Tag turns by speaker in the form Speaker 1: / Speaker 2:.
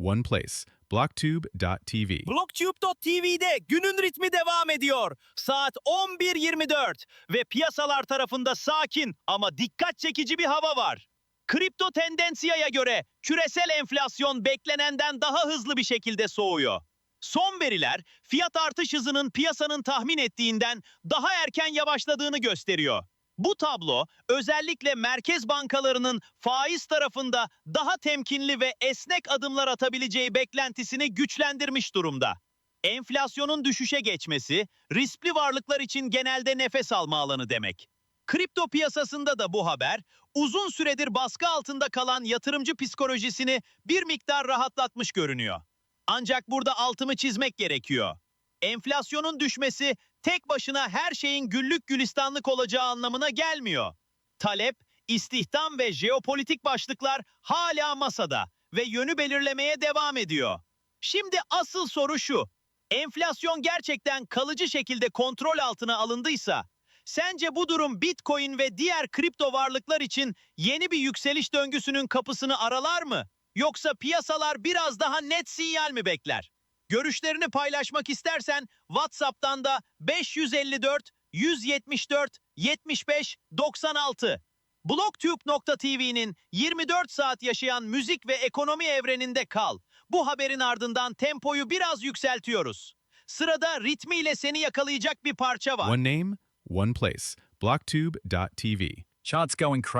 Speaker 1: one place. Blocktube.tv.
Speaker 2: Blocktube.tv'de günün ritmi devam ediyor. Saat 11.24 ve piyasalar tarafında sakin ama dikkat çekici bir hava var. Kripto tendensiyaya göre küresel enflasyon beklenenden daha hızlı bir şekilde soğuyor. Son veriler fiyat artış hızının piyasanın tahmin ettiğinden daha erken yavaşladığını gösteriyor. Bu tablo özellikle merkez bankalarının faiz tarafında daha temkinli ve esnek adımlar atabileceği beklentisini güçlendirmiş durumda. Enflasyonun düşüşe geçmesi, riskli varlıklar için genelde nefes alma alanı demek. Kripto piyasasında da bu haber, uzun süredir baskı altında kalan yatırımcı psikolojisini bir miktar rahatlatmış görünüyor. Ancak burada altımı çizmek gerekiyor. Enflasyonun düşmesi tek başına her şeyin güllük gülistanlık olacağı anlamına gelmiyor. Talep, istihdam ve jeopolitik başlıklar hala masada ve yönü belirlemeye devam ediyor. Şimdi asıl soru şu. Enflasyon gerçekten kalıcı şekilde kontrol altına alındıysa, sence bu durum Bitcoin ve diğer kripto varlıklar için yeni bir yükseliş döngüsünün kapısını aralar mı? Yoksa piyasalar biraz daha net sinyal mi bekler? Görüşlerini paylaşmak istersen WhatsApp'tan da 554 174 75 96 Blocktube.tv'nin 24 saat yaşayan müzik ve ekonomi evreninde kal. Bu haberin ardından tempoyu biraz yükseltiyoruz. Sırada ritmiyle seni yakalayacak bir parça var.
Speaker 1: One name, one place. Blocktube.tv.
Speaker 3: Charts going crazy.